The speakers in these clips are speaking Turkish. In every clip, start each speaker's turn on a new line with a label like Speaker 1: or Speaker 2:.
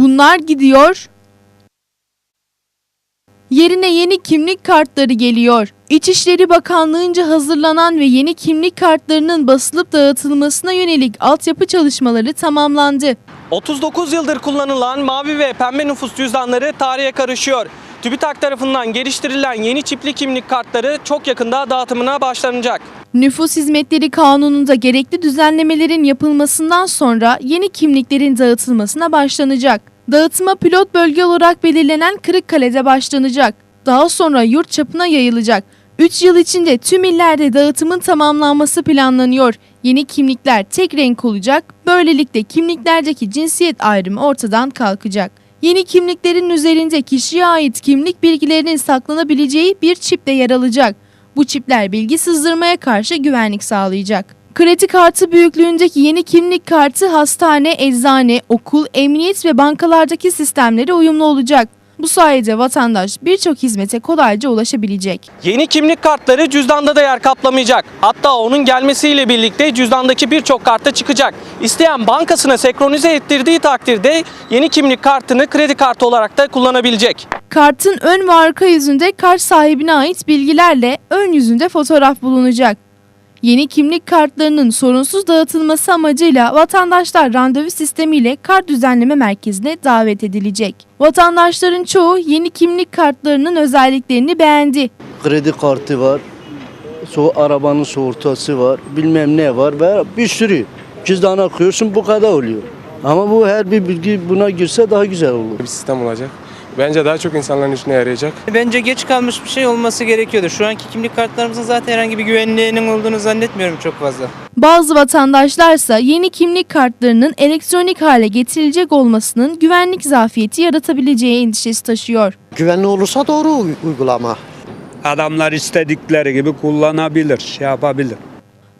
Speaker 1: Bunlar gidiyor. Yerine yeni kimlik kartları geliyor. İçişleri Bakanlığı'nca hazırlanan ve yeni kimlik kartlarının basılıp dağıtılmasına yönelik altyapı çalışmaları tamamlandı.
Speaker 2: 39 yıldır kullanılan mavi ve pembe nüfus cüzdanları tarihe karışıyor. TÜBİTAK tarafından geliştirilen yeni çipli kimlik kartları çok yakında dağıtımına başlanacak.
Speaker 1: Nüfus Hizmetleri Kanunu'nda gerekli düzenlemelerin yapılmasından sonra yeni kimliklerin dağıtılmasına başlanacak. Dağıtıma pilot bölge olarak belirlenen Kırıkkale'de başlanacak. Daha sonra yurt çapına yayılacak. 3 yıl içinde tüm illerde dağıtımın tamamlanması planlanıyor. Yeni kimlikler tek renk olacak. Böylelikle kimliklerdeki cinsiyet ayrımı ortadan kalkacak. Yeni kimliklerin üzerinde kişiye ait kimlik bilgilerinin saklanabileceği bir çip de yer alacak. Bu çipler bilgi sızdırmaya karşı güvenlik sağlayacak. Kredi kartı büyüklüğündeki yeni kimlik kartı hastane, eczane, okul, emniyet ve bankalardaki sistemlere uyumlu olacak. Bu sayede vatandaş birçok hizmete kolayca ulaşabilecek.
Speaker 2: Yeni kimlik kartları cüzdanda da yer kaplamayacak. Hatta onun gelmesiyle birlikte cüzdandaki birçok kartta çıkacak. İsteyen bankasına senkronize ettirdiği takdirde yeni kimlik kartını kredi kartı olarak da kullanabilecek.
Speaker 1: Kartın ön ve arka yüzünde kart sahibine ait bilgilerle ön yüzünde fotoğraf bulunacak. Yeni kimlik kartlarının sorunsuz dağıtılması amacıyla vatandaşlar randevu sistemiyle kart düzenleme merkezine davet edilecek. Vatandaşların çoğu yeni kimlik kartlarının özelliklerini beğendi.
Speaker 3: kredi kartı var, so arabanın soğurtası var, bilmem ne var ve bir sürü. Cüzdana koyuyorsun bu kadar oluyor. Ama bu her bir bilgi buna girse daha güzel olur.
Speaker 4: bir sistem olacak. Bence daha çok insanların işine yarayacak.
Speaker 5: Bence geç kalmış bir şey olması gerekiyordu. Şu anki kimlik kartlarımızın zaten herhangi bir güvenliğinin olduğunu zannetmiyorum çok fazla.
Speaker 1: Bazı vatandaşlarsa yeni kimlik kartlarının elektronik hale getirilecek olmasının güvenlik zafiyeti yaratabileceği endişesi taşıyor.
Speaker 6: Güvenli olursa doğru uy- uygulama.
Speaker 7: adamlar istedikleri gibi kullanabilir, şey yapabilir.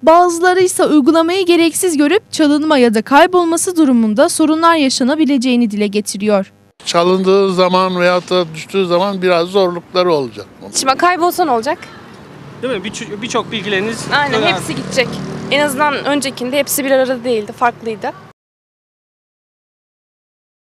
Speaker 1: Bazıları ise uygulamayı gereksiz görüp çalınma ya da kaybolması durumunda sorunlar yaşanabileceğini dile getiriyor.
Speaker 8: Çalındığı zaman veyahut da düştüğü zaman biraz zorlukları olacak.
Speaker 9: Şimdi kaybolsa ne olacak?
Speaker 2: Değil mi? Birçok birçok bilgileriniz
Speaker 9: Aynen hepsi gidecek. En azından öncekinde hepsi bir arada değildi, farklıydı.